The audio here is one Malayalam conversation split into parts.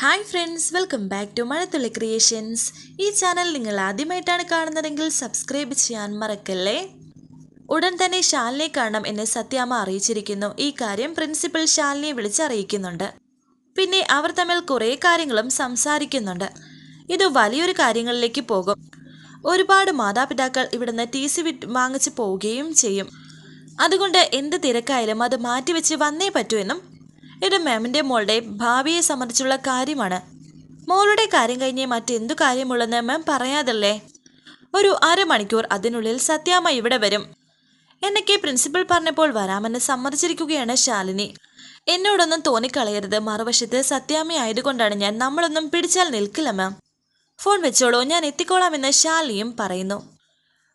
Hi friends welcome back to Mazhathulli creations ഈ ചാനൽ നിങ്ങൾ ആദ്യമായിട്ടാണ് കാണുന്നതെങ്കിൽ സബ്സ്ക്രൈബ് ചെയ്യാൻ മറക്കല്ലേ? ഉടൻ തന്നെ ശാലിനെ കാണണം എന്ന് സത്യാമ്മ അറിയിച്ചിരിക്കുന്നു. ഈ കാര്യം പ്രിൻസിപ്പൽ ശാലിനെ വിളിച്ചറിയിക്കുന്നുണ്ട്. പിന്നെ അവർ തമ്മിൽ കുറേ കാര്യങ്ങളും സംസാരിക്കുന്നുണ്ട്. ഇത് വലിയൊരു കാര്യങ്ങളിലേക്ക് പോകും. ഒരുപാട് മാതാപിതാക്കൾ ഇവിടുന്ന് ടി സി വിറ്റ് വാങ്ങിച്ച് പോവുകയും ചെയ്യും. അതുകൊണ്ട് എന്ത് തിരക്കായാലും അത് മാറ്റിവെച്ച് വന്നേ പറ്റൂ എന്നും ഇത് മാമിന്റെ മോളുടെ ഭാവിയെ സംബന്ധിച്ചുള്ള കാര്യമാണ്. മോളുടെ കാര്യം കഴിഞ്ഞ് മറ്റെന്തു കാര്യമുള്ളെന്ന് മാം പറയാതല്ലേ? ഒരു അരമണിക്കൂർ അതിനുള്ളിൽ സത്യാമ്മ ഇവിടെ വരും. എന്നൊക്കെ പ്രിൻസിപ്പൽ പറഞ്ഞപ്പോൾ വരാമെന്ന് സമ്മതിച്ചിരിക്കുകയാണ് ശാലിനി. എന്നോടൊന്നും തോന്നിക്കളയരുത്. മറുവശത്ത് സത്യാമ്മ ആയതുകൊണ്ടാണ് ഞാൻ നമ്മളൊന്നും പിടിച്ചാൽ നിൽക്കില്ല മാം. ഫോൺ വെച്ചോളൂ ഞാൻ എത്തിക്കോളാമെന്ന് ശാലിയും പറയുന്നു.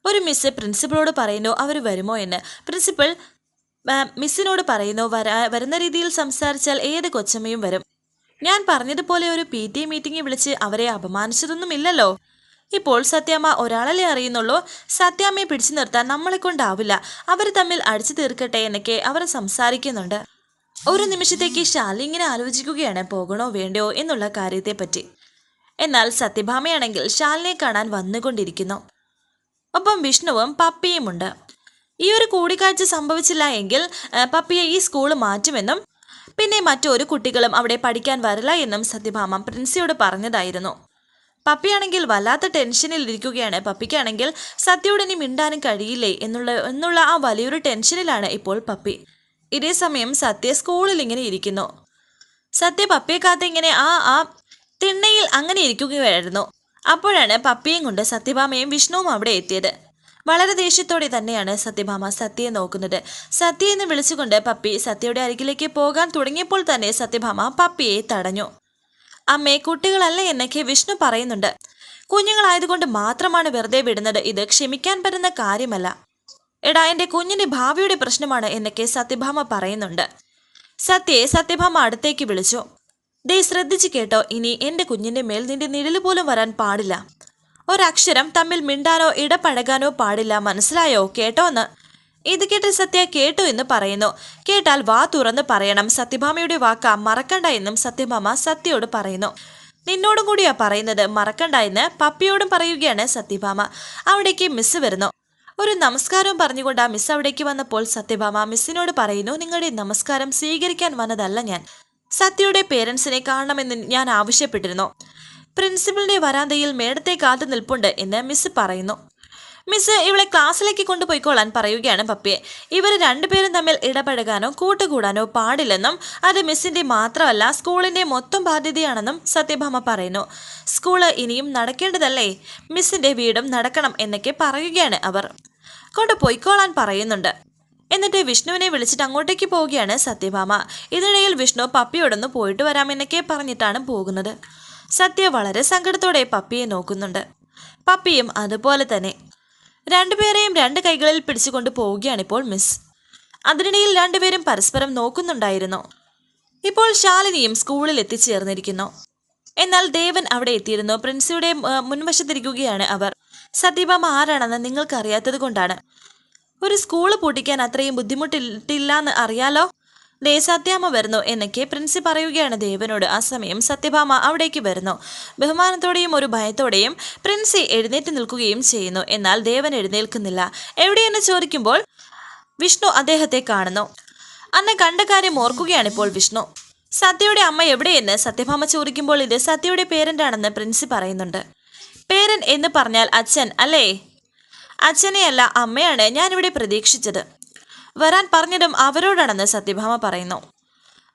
ഒരു മിസ് പ്രിൻസിപ്പളോട് പറയുന്നു അവർ വരുമോ? എന്ന്. പ്രിൻസിപ്പൽ മിസ്സിനോട് പറയുന്നു വരാ വരുന്ന രീതിയിൽ സംസാരിച്ചാൽ ഏത് കൊച്ചമ്മയും വരും. ഞാൻ പറഞ്ഞതുപോലെ ഒരു പി ടി മീറ്റിംഗ് വിളിച്ച് അവരെ അപമാനിച്ചതൊന്നും ഇല്ലല്ലോ ഇപ്പോൾ സത്യാമ്മ ഒരാളല്ലേ അറിയുന്നുള്ളൂ. സത്യാമ്മയെ പിടിച്ചു നിർത്താൻ നമ്മളെ കൊണ്ടാവില്ല. അവർ തമ്മിൽ അടിച്ചു തീർക്കട്ടെ എന്നൊക്കെ അവർ സംസാരിക്കുന്നുണ്ട്. ഒരു നിമിഷത്തേക്ക് ശാലി ഇങ്ങനെ ആലോചിക്കുകയാണ് പോകണോ വേണ്ടയോ എന്നുള്ള കാര്യത്തെപ്പറ്റി. എന്നാൽ സത്യഭാമയാണെങ്കിൽ ഷാലിനെ കാണാൻ വന്നുകൊണ്ടിരിക്കുന്നു. ഒപ്പം വിഷ്ണുവും പപ്പിയുമുണ്ട്. ഈ ഒരു കൂടിക്കാഴ്ച സംഭവിച്ചില്ല എങ്കിൽ പപ്പിയെ ഈ സ്കൂൾ മാറ്റുമെന്നും പിന്നെ മറ്റൊരു കുട്ടികളും അവിടെ പഠിക്കാൻ വരില്ല എന്നും സത്യഭാമ പ്രിൻസിയോട് പറഞ്ഞതായിരുന്നു. പപ്പിയാണെങ്കിൽ വല്ലാത്ത ടെൻഷനിൽ ഇരിക്കുകയാണ്. പപ്പിക്കാണെങ്കിൽ സത്യയോട് ഇനി മിണ്ടാനും കഴിയില്ലേ എന്നുള്ള എന്നുള്ള ആ വലിയൊരു ടെൻഷനിലാണ് ഇപ്പോൾ പപ്പി. ഇതേ സമയം സത്യ സ്കൂളിൽ ഇങ്ങനെ ഇരിക്കുന്നു. സത്യ പപ്പിയെ കാത്ത് ഇങ്ങനെ ആ ആ തിണ്ണയിൽ അങ്ങനെ ഇരിക്കുകയായിരുന്നു. അപ്പോഴാണ് പപ്പിയും കൊണ്ട് സത്യഭാമയും വിഷ്ണുവും അവിടെ എത്തിയത്. വളരെ ദേഷ്യത്തോടെ തന്നെയാണ് സത്യഭാമ സത്യയെ നോക്കുന്നത്. സത്യ എന്ന് വിളിച്ചുകൊണ്ട് പപ്പി സത്യയുടെ അരികിലേക്ക് പോകാൻ തുടങ്ങിയപ്പോൾ തന്നെ സത്യഭാമ പപ്പിയെ തടഞ്ഞു. അമ്മേ കുട്ടികളല്ല എന്നൊക്കെ വിഷ്ണു പറയുന്നുണ്ട്. കുഞ്ഞുങ്ങളായതുകൊണ്ട് മാത്രമാണ് വെറുതെ വിടുന്നത്. ഇത് ക്ഷമിക്കാൻ പറ്റുന്ന കാര്യമല്ല. എടാ എന്റെ കുഞ്ഞിന്റെ ഭാവിയുടെ പ്രശ്നമാണ് എന്നൊക്കെ സത്യഭാമ പറയുന്നുണ്ട്. സത്യയെ സത്യഭാമ അടുത്തേക്ക് വിളിച്ചു. ദേ ശ്രദ്ധിച്ചു കേട്ടോ ഇനി എന്റെ കുഞ്ഞിന്റെ മേൽ നിന്റെ നിഴൽ പോലും വരാൻ പാടില്ല. ഒരക്ഷരം തമ്മിൽ മിണ്ടാനോ ഇടപഴകാനോ പാടില്ല മനസ്സിലായോ? കേട്ടോ എന്ന് ഇത് കേട്ട് സത്യ കേട്ടു എന്ന് പറയുന്നു. കേട്ടാൽ വാ തുറന്ന് പറയണം. സത്യഭാമയുടെ വാക്ക മറക്കണ്ട എന്നും സത്യഭാമ സത്യയോട് പറയുന്നു. നിന്നോടും കൂടിയാ പറയുന്നത്. മറക്കണ്ട എന്ന് പപ്പിയോടും പറയുകയാണ് സത്യഭാമ. അവിടേക്ക് മിസ് വരുന്നു. ഒരു നമസ്കാരം പറഞ്ഞുകൊണ്ട് ആ മിസ് അവിടേക്ക് വന്നപ്പോൾ സത്യഭാമ മിസ്സിനോട് പറയുന്നു നിങ്ങളുടെ നമസ്കാരം സ്വീകരിക്കാൻ വന്നതല്ല ഞാൻ. സത്യയുടെ പേരൻസിനെ കാണണമെന്ന് ഞാൻ ആവശ്യപ്പെട്ടിരുന്നു. പ്രിൻസിപ്പലിന്റെ വരാന്തയിൽ മേടത്തെ കാത്തു നിൽപ്പുണ്ട് എന്ന് മിസ് പറയുന്നു. മിസ് ഇവളെ ക്ലാസ്സിലേക്ക് കൊണ്ടുപോയിക്കോളാൻ പറയുകയാണ് പപ്പിയെ. ഇവർ രണ്ടുപേരും തമ്മിൽ ഇടപഴകാനോ കൂട്ടുകൂടാനോ പാടില്ലെന്നും അത് മിസ്സിന്റെ മാത്രമല്ല സ്കൂളിന്റെ മൊത്തം ബാധ്യതയാണെന്നും സത്യഭാമ പറയുന്നു. സ്കൂൾ ഇനിയും നടക്കേണ്ടതല്ലേ? മിസ്സിന്റെ വീടും നടക്കണം എന്നൊക്കെ പറയുകയാണ് അവർ. കൊണ്ടുപോയിക്കോളാൻ പറയുന്നുണ്ട്. എന്നിട്ട് വിഷ്ണുവിനെ വിളിച്ചിട്ട് അങ്ങോട്ടേക്ക് പോവുകയാണ് സത്യഭാമ. ഇതിനിടയിൽ വിഷ്ണു പപ്പിയോടൊന്ന് പോയിട്ട് വരാമെന്നൊക്കെ പറഞ്ഞിട്ടാണ് പോകുന്നത്. സത്യ വളരെ സങ്കടത്തോടെ പപ്പിയെ നോക്കുന്നുണ്ട്. പപ്പിയും അതുപോലെ തന്നെ. രണ്ടുപേരെയും രണ്ട് കൈകളിൽ പിടിച്ചുകൊണ്ട് പോവുകയാണിപ്പോൾ മിസ്. അതിനിടയിൽ രണ്ടുപേരും പരസ്പരം നോക്കുന്നുണ്ടായിരുന്നു. ഇപ്പോൾ ശാലിനിയും സ്കൂളിൽ എത്തിച്ചേർന്നിരിക്കുന്നു. എന്നാൽ ദേവൻ അവിടെ എത്തിയിരുന്നു. പ്രിൻസിയുടെ മുൻവശത്തിരിക്കുകയാണ് അവർ. സത്യഭാമ ആരാണെന്ന് നിങ്ങൾക്ക് അറിയാത്തത് കൊണ്ടാണ്. ഒരു സ്കൂൾ പൂട്ടിക്കാൻ അത്രയും ബുദ്ധിമുട്ടില്ലാന്ന് അറിയാലോ? ദേ സത്യാമ്മ വരുന്നു എന്നൊക്കെ പ്രിൻസി പറയുകയാണ് ദേവനോട്. ആ സമയം സത്യഭാമ അവിടേക്ക് വരുന്നു. ബഹുമാനത്തോടെയും ഒരു ഭയത്തോടെയും പ്രിൻസി എഴുന്നേറ്റ് നിൽക്കുകയും ചെയ്യുന്നു. എന്നാൽ ദേവൻ എഴുന്നേൽക്കുന്നില്ല. എവിടെയെന്ന് ചോദിക്കുമ്പോൾ വിഷ്ണു അദ്ദേഹത്തെ കാണുന്നു. അന്ന് കണ്ട കാര്യം ഓർക്കുകയാണ് ഇപ്പോൾ വിഷ്ണു. സത്യയുടെ അമ്മ എവിടെയെന്ന് സത്യഭാമ ചോദിക്കുമ്പോൾ ഇത് സത്യയുടെ പേരന്റാണെന്ന് പ്രിൻസി പറയുന്നുണ്ട്. പേരൻ എന്ന് പറഞ്ഞാൽ അച്ഛൻ അല്ലേ? അച്ഛനെയല്ല അമ്മയാണ് ഞാനിവിടെ പ്രതീക്ഷിച്ചത്. വരാൻ പറഞ്ഞതും അവരോടാണെന്ന് സത്യഭാമ പറയുന്നു.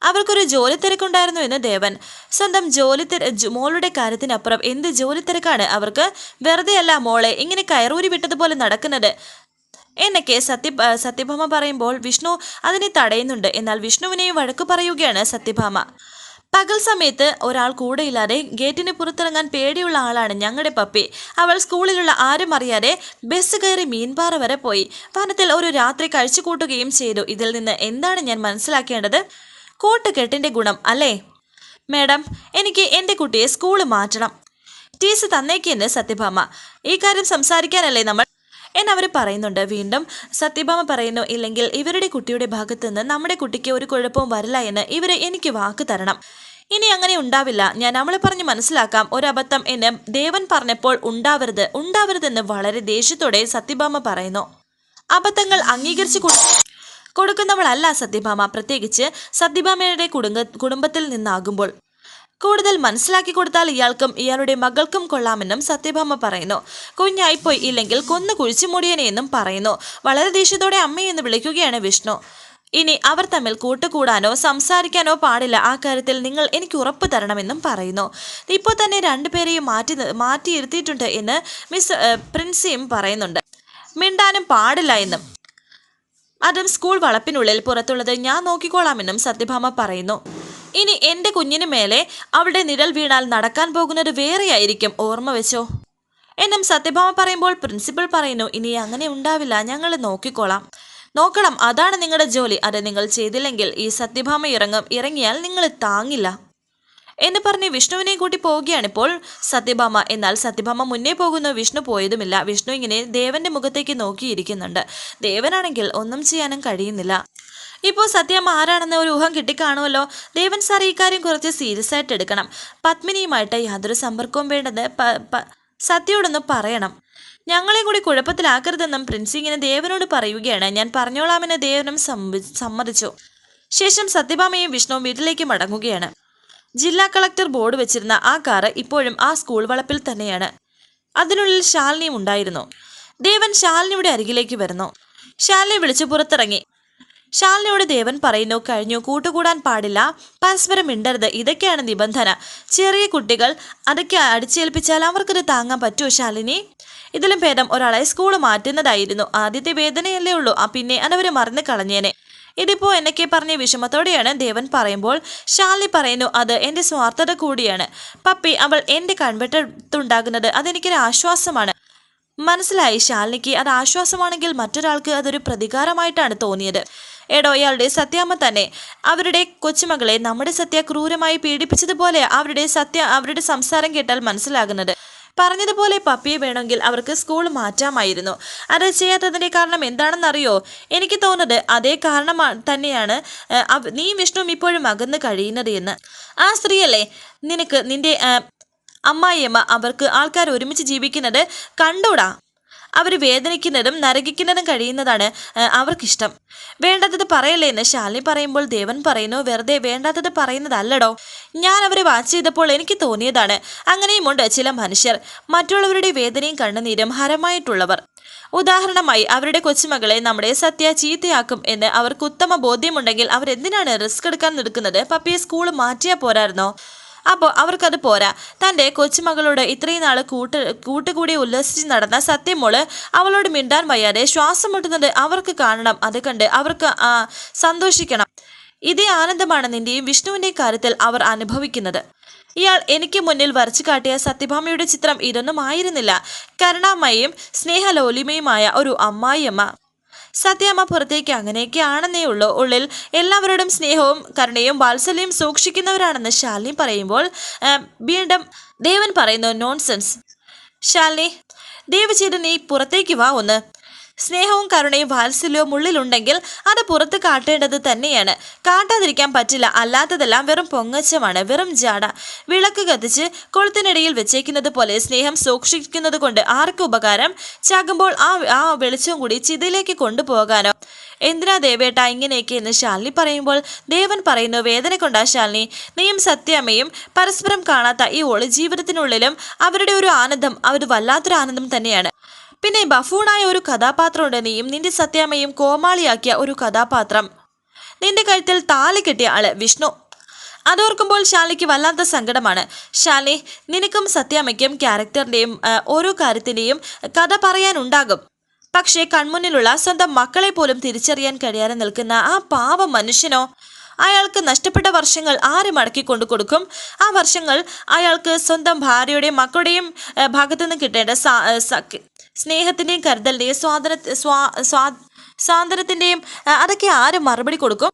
അവർക്കൊരു ജോലി തിരക്കുണ്ടായിരുന്നു എന്ന് ദേവൻ. സ്വന്തം ജോലി മോളുടെ കാര്യത്തിനപ്പുറം എന്ത് ജോലി തിരക്കാണ് അവർക്ക്? വെറുതെയല്ല മോളെ ഇങ്ങനെ കയറൂരി വിട്ടതുപോലെ നടക്കുന്നത്. എന്നൊക്കെ സത്യ സത്യഭാമ പറയുമ്പോൾ വിഷ്ണു അതിനെ തടയുന്നുണ്ട്. എന്നാൽ വിഷ്ണുവിനെയും വഴക്ക് പറയുകയാണ് സത്യഭാമ. പകൽ സമയത്ത് ഒരാൾ കൂടെയില്ലാതെ ഗേറ്റിന് പുറത്തിറങ്ങാൻ പേടിയുള്ള ആളാണ് ഞങ്ങളുടെ പപ്പി. അവൾ സ്കൂളിലുള്ള ആരും അറിയാതെ ബസ് കയറി മീൻപാറ വരെ പോയി. വനത്തിൽ ഒരു രാത്രി കഴിച്ചു കൂട്ടുകയും ചെയ്തു. ഇതിൽ നിന്ന് എന്താണ് ഞാൻ മനസ്സിലാക്കേണ്ടത്? കൂട്ടുകെട്ടിന്റെ ഗുണം അല്ലേ? മേഡം എനിക്ക് എന്റെ കുട്ടിയെ സ്കൂൾ മാറ്റണം. ടീസ് തന്നേക്കെന്ന് സത്യഭാമ. ഈ കാര്യം സംസാരിക്കാനല്ലേ നമ്മൾ? എന്നവർ പറയുന്നുണ്ട്. വീണ്ടും സത്യഭാമ പറയുന്നു ഇല്ലെങ്കിൽ ഇവരുടെ കുട്ടിയുടെ ഭാഗത്തുനിന്ന് നമ്മുടെ കുട്ടിക്ക് ഒരു കുഴപ്പവും വരില്ല എന്ന് ഇവരെ എനിക്ക് വാക്ക് തരണം. ഇനി അങ്ങനെ ഉണ്ടാവില്ല. ഞാൻ അവളെ പറഞ്ഞ് മനസ്സിലാക്കാം. ഒരബദ്ധം എന്ന് ദേവൻ പറഞ്ഞപ്പോൾ ഉണ്ടാവരുത് ഉണ്ടാവരുതെന്ന് വളരെ ദേഷ്യത്തോടെ സത്യഭാമ പറയുന്നു. അബദ്ധങ്ങൾ അംഗീകരിച്ചു കൊടു കൊടുക്കുന്നവളല്ല സത്യഭാമ. പ്രത്യേകിച്ച് സത്യഭാമയുടെ കുടുംബ കുടുംബത്തിൽ നിന്നാകുമ്പോൾ. കൂടുതൽ മനസ്സിലാക്കി കൊടുത്താൽ ഇയാൾക്കും ഇയാളുടെ മകൾക്കും കൊള്ളാമെന്നും സത്യഭാമ പറയുന്നു. കുഞ്ഞായിപ്പോയി ഇല്ലെങ്കിൽ കൊന്നു കുഴിച്ചു മൂടിയനെയെന്നും പറയുന്നു. വളരെ ദേഷ്യത്തോടെ അമ്മയെന്ന് വിളിക്കുകയാണ് വിഷ്ണു. ഇനി അവർ തമ്മിൽ കൂട്ടുകൂടാനോ സംസാരിക്കാനോ പാടില്ല. ആ കാര്യത്തിൽ നിങ്ങൾ എനിക്ക് ഉറപ്പ് തരണമെന്നും പറയുന്നു. ഇപ്പോൾ തന്നെ രണ്ടുപേരെയും മാറ്റി മാറ്റിയിരുത്തിയിട്ടുണ്ട് എന്ന് മിസ് പ്രിൻസിയും പറയുന്നുണ്ട്. മിണ്ടാനും പാടില്ല എന്നും. അതും സ്കൂൾ വളപ്പിനുള്ളിൽ പുറത്തുള്ളത് ഞാൻ നോക്കിക്കോളാമെന്നും സത്യഭാമ പറയുന്നു. ഇനി എന്റെ കുഞ്ഞിന് മേലെ അവളുടെ നിഴൽ വീണാൽ നടക്കാൻ പോകുന്നത് വേറെയായിരിക്കും ഓർമ്മ വെച്ചോ? എന്നും സത്യഭാമ പറയുമ്പോൾ പ്രിൻസിപ്പൽ പറയുന്നു ഇനി അങ്ങനെ ഉണ്ടാവില്ല ഞങ്ങൾ നോക്കിക്കോളാം. നോക്കണം അതാണ് നിങ്ങളുടെ ജോലി. അത് നിങ്ങൾ ചെയ്തില്ലെങ്കിൽ ഈ സത്യഭാമ ഇറങ്ങും. ഇറങ്ങിയാൽ നിങ്ങൾ താങ്ങില്ല. എന്ന് പറഞ്ഞ് വിഷ്ണുവിനെ കൂട്ടി പോവുകയാണിപ്പോൾ സത്യഭാമ. എന്നാൽ സത്യഭാമ മുന്നേ പോകുന്നു. വിഷ്ണു പോയതുമില്ല. വിഷ്ണു ഇങ്ങനെ ദേവന്റെ മുഖത്തേക്ക് നോക്കിയിരിക്കുന്നുണ്ട്. ദേവനാണെങ്കിൽ ഒന്നും ചെയ്യാനും കഴിയുന്നില്ല. ഇപ്പോൾ സത്യമ്മ ആരാണെന്ന് ഒരു ഊഹം കിട്ടിക്കാണുമല്ലോ. ദേവൻ സാർ ഈ കാര്യം കുറച്ച് സീരിയസ് ആയിട്ട് എടുക്കണം. പത്മിനിയുമായിട്ട് യാതൊരു സമ്പർക്കവും വേണ്ടത് സത്യയോടൊന്ന് പറയണം. ഞങ്ങളെ കൂടി കുഴപ്പത്തിലാക്കരുതെന്നും പ്രിൻസി ഇങ്ങനെ ദേവനോട് പറയുകയാണ്. ഞാൻ പറഞ്ഞോളാമെന്ന് ദേവനും സമ്മതിച്ചു. ശേഷം സത്യഭാമയും വിഷ്ണുവും വീട്ടിലേക്ക് മടങ്ങുകയാണ്. ജില്ലാ കളക്ടർ ബോർഡ് വെച്ചിരുന്ന ആ കാറ് ഇപ്പോഴും ആ സ്കൂൾ വളപ്പിൽ തന്നെയാണ്. അതിനുള്ളിൽ ശാലിനിയും ഉണ്ടായിരുന്നു. ദേവൻ ശാലിനിയുടെ അരികിലേക്ക് വരുന്നു. ശാലിനി വിളിച്ചു പുറത്തിറങ്ങി. ശാലിനിയോട് ദേവൻ പറയുന്നു കഴിഞ്ഞു കൂട്ടുകൂടാൻ പാടില്ല. പരസ്പരം മിണ്ടരുത്. ഇതൊക്കെയാണ് നിബന്ധന. ചെറിയ കുട്ടികൾ അതൊക്കെ അടിച്ചേൽപ്പിച്ചാൽ അവർക്കത് താങ്ങാൻ പറ്റുമോ ശാലിനി? ഇതിലും ഭേദം ഒരാളെ സ്കൂൾ മാറ്റുന്നതായിരുന്നു. ആദ്യത്തെ വേദനയല്ലേ ഉള്ളൂ. ആ പിന്നെ അതവര് മറന്നു കളഞ്ഞേനെ. ഇതിപ്പോ എന്നൊക്കെ പറഞ്ഞ വിഷമത്തോടെയാണ് ദേവൻ പറയുമ്പോൾ ശാലിനി പറയുന്നു അത് എന്റെ സ്വാർത്ഥത കൂടിയാണ്. പപ്പി അവൾ എന്റെ കൺവെട്ടത്തുണ്ടാകുന്നത് അതെനിക്കൊരു ആശ്വാസമാണ്. മനസ്സിലായി ശാലിനിക്ക് അത് ആശ്വാസമാണെങ്കിൽ മറ്റൊരാൾക്ക് അതൊരു പ്രതികാരമായിട്ടാണ് തോന്നിയത്. എടോ ഇയാളുടെ സത്യാമ്മ തന്നെ. അവരുടെ കൊച്ചുമകളെ നമ്മുടെ സത്യ ക്രൂരമായി പീഡിപ്പിച്ചതുപോലെ അവരുടെ സത്യ അവരുടെ സംസാരം കേട്ടാൽ മനസ്സിലാകുന്നത്. പറഞ്ഞതുപോലെ പപ്പിയെ വേണമെങ്കിൽ അവർക്ക് സ്കൂൾ മാറ്റാമായിരുന്നു. അത് ചെയ്യാത്തതിന്റെ കാരണം എന്താണെന്നറിയോ? എനിക്ക് തോന്നുന്നത് അതേ കാരണം തന്നെയാണ് നീ വിഷ്ണുവും ഇപ്പോഴും അകന്ന് കഴിയുന്നത് എന്ന്. ആ സ്ത്രീയല്ലേ? നിനക്ക് നിന്റെ അമ്മായിയമ്മ അവർക്ക് ആൾക്കാർ ഒരുമിച്ച് ജീവിക്കുന്നത് കണ്ടൂടാ. അവർ വേദനിക്കുന്നതും നരകിക്കുന്നതും കഴിയുന്നതാണ് അവർക്കിഷ്ടം. വേണ്ടാത്തത് പറയല്ലേ എന്ന് ശാലിനി പറയുമ്പോൾ ദേവൻ പറയുന്നു വെറുതെ വേണ്ടാത്തത് പറയുന്നതല്ലടോ. ഞാൻ അവരെ വാച്ച് ചെയ്തപ്പോൾ എനിക്ക് തോന്നിയതാണ്. അങ്ങനെയുമുണ്ട് ചില മനുഷ്യർ. മറ്റുള്ളവരുടെ വേദനയും കണ്ണുനീരും ഹരമായിട്ടുള്ളവർ. ഉദാഹരണമായി അവരുടെ കൊച്ചുമകളെ നമ്മുടെ സത്യ ചീത്തയാക്കും എന്ന് അവർക്ക് ഉത്തമ ബോധ്യമുണ്ടെങ്കിൽ അവരെന്തിനാണ് റിസ്ക് എടുക്കാൻ നിൽക്കുന്നത്? പപ്പിയെ സ്കൂൾ മാറ്റിയാൽ പോരായിരുന്നോ? അപ്പോൾ അവർക്കത് പോരാ. തന്റെ കൊച്ചുമകളോട് ഇത്രയും നാൾ കൂട്ട് കൂട്ടുകൂടി ഉല്ലസിച്ച് നടന്ന സത്യമോൾ അവളോട് മിണ്ടാൻ വയ്യാതെ ശ്വാസം മുട്ടുന്നത് അവർക്ക് കാണണം. അത് കണ്ട് അവർക്ക് സന്തോഷിക്കണം. ഇതേ ആനന്ദമാണ് നിന്റെയും വിഷ്ണുവിന്റെയും കാര്യത്തിൽ അവർ അനുഭവിക്കുന്നത്. ഇയാൾ എനിക്ക് മുന്നിൽ വരച്ചു കാട്ടിയ സത്യഭാമയുടെ ചിത്രം ഇതൊന്നും ആയിരുന്നില്ല. കരുണാമയും സ്നേഹലോലിമയുമായ ഒരു അമ്മായിയമ്മ. സത്യമ്മ പുറത്തേക്ക് അങ്ങനെയൊക്കെ ആണെന്നേ ഉള്ളൂ. ഉള്ളിൽ എല്ലാവരോടും സ്നേഹവും കരുണയും വാത്സല്യം സൂക്ഷിക്കുന്നവരാണെന്ന് ശാലിനി പറയുമ്പോൾ വീണ്ടും ദേവൻ പറയുന്നു നോൺസെൻസ് ശാലിനി ദയവ് ചെയ്ത് നീ പുറത്തേക്ക് വാ ഒന്ന്. സ്നേഹവും കരുണയും വാത്സല്യവും ഉള്ളിലുണ്ടെങ്കിൽ അത് പുറത്ത് കാട്ടേണ്ടത് തന്നെയാണ്. കാട്ടാതിരിക്കാൻ പറ്റില്ല. അല്ലാത്തതെല്ലാം വെറും പൊങ്ങച്ചമാണ്. വെറും ജാട. വിളക്ക് കത്തിച്ച് കൊളുത്തിനിടയിൽ വെച്ചേക്കുന്നത് പോലെ സ്നേഹം സൂക്ഷിക്കുന്നത് കൊണ്ട് ആർക്ക് ഉപകാരം? ചാകുമ്പോൾ ആ ആ വെളിച്ചം കൂടി ചിതയിലേക്ക് കൊണ്ടുപോകാനോ? എന്തിനാ ദേവേട്ട ഇങ്ങനെയൊക്കെ എന്ന് ശാലിനി പറയുമ്പോൾ ദേവൻ പറയുന്നു വേദന കൊണ്ടാ ശാലിനി. നീയും സത്യാമ്മയും പരസ്പരം കാണാത്ത ഈ ഓൾ ജീവിതത്തിനുള്ളിലും അവരുടെ ഒരു ആനന്ദം അവർ വല്ലാത്തൊരു ആനന്ദം തന്നെയാണ്. പിന്നെ ബഫൂണായ ഒരു കഥാപാത്രമുണ്ട് നീയും നിന്റെ സത്യാമ്മയും കോമാളിയാക്കിയ ഒരു കഥാപാത്രം. നിന്റെ കഴുത്തിൽ താലി കെട്ടിയ ആൾ വിഷ്ണു. അതോർക്കുമ്പോൾ ശാലിക്ക് വല്ലാത്ത സങ്കടമാണ്. ശാലി നിനക്കും സത്യാമ്മയ്ക്കും ക്യാരക്ടറിന്റെയും ഓരോ കാര്യത്തിന്റെയും കഥ പറയാനുണ്ടാകും. പക്ഷേ കൺമുന്നിലുള്ള സ്വന്തം മക്കളെ പോലും തിരിച്ചറിയാൻ കഴിയാതെ നിൽക്കുന്ന ആ പാവം മനുഷ്യനോ അയാൾക്ക് നഷ്ടപ്പെട്ട വർഷങ്ങൾ ആര് മടക്കി കൊണ്ടു കൊടുക്കും? ആ വർഷങ്ങൾ അയാൾക്ക് സ്വന്തം ഭാര്യയുടെയും മക്കളുടെയും ഭാഗത്തു നിന്ന് കിട്ടേണ്ട സ്നേഹത്തിന്റെയും കരുതലിന്റെയും സ്വാതന സ്വാ സ്വാ സ്വാതന്ത്ര്യത്തിന്റെയും അതൊക്കെ ആര് മറുപടി കൊടുക്കും?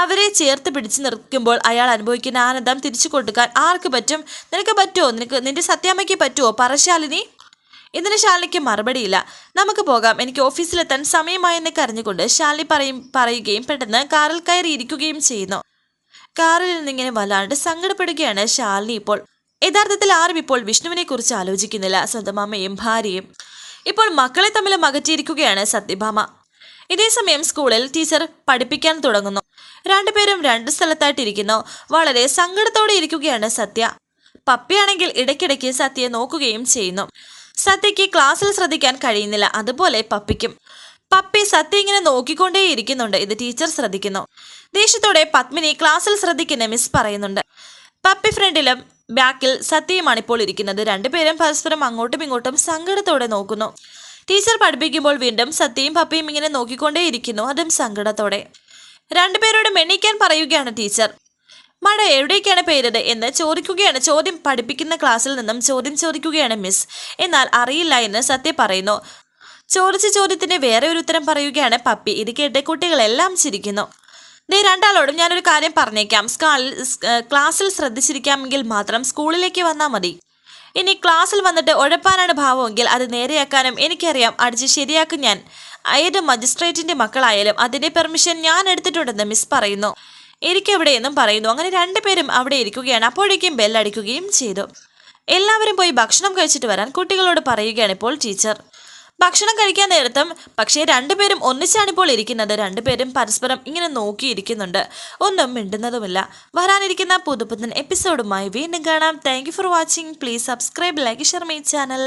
അവരെ ചേർത്ത് പിടിച്ചു നിർത്തുമ്പോൾ അയാൾ അനുഭവിക്കുന്ന ആനന്ദം തിരിച്ചു കൊടുക്കാൻ ആർക്ക് പറ്റും? നിനക്ക് പറ്റുമോ നിനക്ക് നിന്റെ സത്യാമ്മയ്ക്ക് പറ്റുമോ പറശാലിനി ഇതിന് ശാലിനിക്ക് മറുപടിയില്ല. നമുക്ക് പോകാം. എനിക്ക് ഓഫീസിലെത്താൻ സമയമായെന്ന് കരഞ്ഞുകൊണ്ട് ശാലിനി പറയും പറയുകയും പെട്ടെന്ന് കാറിൽ കയറി ഇരിക്കുകയും ചെയ്യുന്നു. കാറിൽ നിന്നിങ്ങനെ വല്ലാണ്ട് സങ്കടപ്പെടുകയാണ് ശാലിനി ഇപ്പോൾ. യഥാർത്ഥത്തിൽ ആരും ഇപ്പോൾ വിഷ്ണുവിനെ കുറിച്ച് ആലോചിക്കുന്നില്ല. സ്വന്തം അമ്മയും ഭാര്യയും ഇപ്പോൾ മക്കളെ തമ്മിൽ അകറ്റിയിരിക്കുകയാണ് സത്യഭാമ. ഇതേസമയം സ്കൂളിൽ ടീച്ചർ പഠിപ്പിക്കാൻ തുടങ്ങുന്നു. രണ്ടുപേരും രണ്ട് സ്ഥലത്തായിട്ടിരിക്കുന്നു. വളരെ സങ്കടത്തോടെ ഇരിക്കുകയാണ് സത്യ. പപ്പിയാണെങ്കിൽ ഇടയ്ക്കിടയ്ക്ക് സത്യയെ നോക്കുകയും ചെയ്യുന്നു. സത്യയ്ക്ക് ക്ലാസ്സിൽ ശ്രദ്ധിക്കാൻ കഴിയുന്നില്ല. അതുപോലെ പപ്പിക്കും. പപ്പി സത്യ ഇങ്ങനെ നോക്കിക്കൊണ്ടേ ഇരിക്കുന്നുണ്ട് ഇത് ടീച്ചർ ശ്രദ്ധിക്കുന്നു. ദേഷ്യത്തോടെ പത്മിനി ക്ലാസ്സിൽ ശ്രദ്ധിക്കുന്ന മിസ് പറയുന്നുണ്ട്. പപ്പി ഫ്രണ്ടിലും ബാക്കിൽ സത്യയുമാണ് ഇപ്പോൾ ഇരിക്കുന്നത്. രണ്ടുപേരും പരസ്പരം അങ്ങോട്ടും ഇങ്ങോട്ടും സങ്കടത്തോടെ നോക്കുന്നു. ടീച്ചർ പഠിപ്പിക്കുമ്പോൾ വീണ്ടും സത്യയും പപ്പിയും ഇങ്ങനെ നോക്കിക്കൊണ്ടേ ഇരിക്കുന്നു അതും സങ്കടത്തോടെ. രണ്ടുപേരോടും എണീക്കാൻ പറയുകയാണ് ടീച്ചർ. മഴ എവിടേക്കാണ് പെയ്തത് എന്ന് ചോദിക്കുകയാണ്. ചോദ്യം പഠിപ്പിക്കുന്ന ക്ലാസ്സിൽ നിന്നും ചോദ്യം ചോദിക്കുകയാണ് മിസ്. എന്നാൽ അറിയില്ല എന്ന് സത്യ പറയുന്നു. ചോദിച്ച ചോദ്യത്തിന് വേറെ ഒരു ഉത്തരം പറയുകയാണ് പപ്പി. ഇത് കേട്ട് കുട്ടികളെല്ലാം ചിരിക്കുന്നു. ദേ രണ്ടാളോടും ഞാനൊരു കാര്യം പറഞ്ഞേക്കാം. സ്കാളിൽ ക്ലാസ്സിൽ ശ്രദ്ധിച്ചിരിക്കാമെങ്കിൽ മാത്രം സ്കൂളിലേക്ക് വന്നാൽ മതി. ഇനി ക്ലാസ്സിൽ വന്നിട്ട് ഉഴപ്പാനാണ് ഭാവമെങ്കിൽ അത് നേരെയാക്കാനും എനിക്കറിയാം. അടിച്ച് ശരിയാക്കും ഞാൻ. ഏത് മജിസ്ട്രേറ്റിന്റെ മക്കളായാലും അതിന്റെ പെർമിഷൻ ഞാൻ എടുത്തിട്ടുണ്ടെന്ന് മിസ് പറയുന്നു. എനിക്കെവിടെയെന്നും പറയുന്നു. അങ്ങനെ രണ്ടുപേരും അവിടെ ഇരിക്കുകയാണ്. അപ്പോഴേക്കും ബെല്ലടിക്കുകയും ചെയ്തു. എല്ലാവരും പോയി ഭക്ഷണം കഴിച്ചിട്ട് വരാൻ കുട്ടികളോട് പറയുകയാണ് ഇപ്പോൾ ടീച്ചർ ഭക്ഷണം കഴിക്കാൻ നേരത്തും പക്ഷേ രണ്ടുപേരും ഒന്നിച്ചാണ് ഇപ്പോൾ ഇരിക്കുന്നത്. രണ്ടുപേരും പരസ്പരം ഇങ്ങനെ നോക്കിയിരിക്കുന്നുണ്ട്. ഒന്നും മിണ്ടുന്നതുമില്ല. വരാനിരിക്കുന്ന പുതുപുത്തൻ എപ്പിസോഡുമായി വീണ്ടും കാണാം. Thank for watching please subscribe like share my channel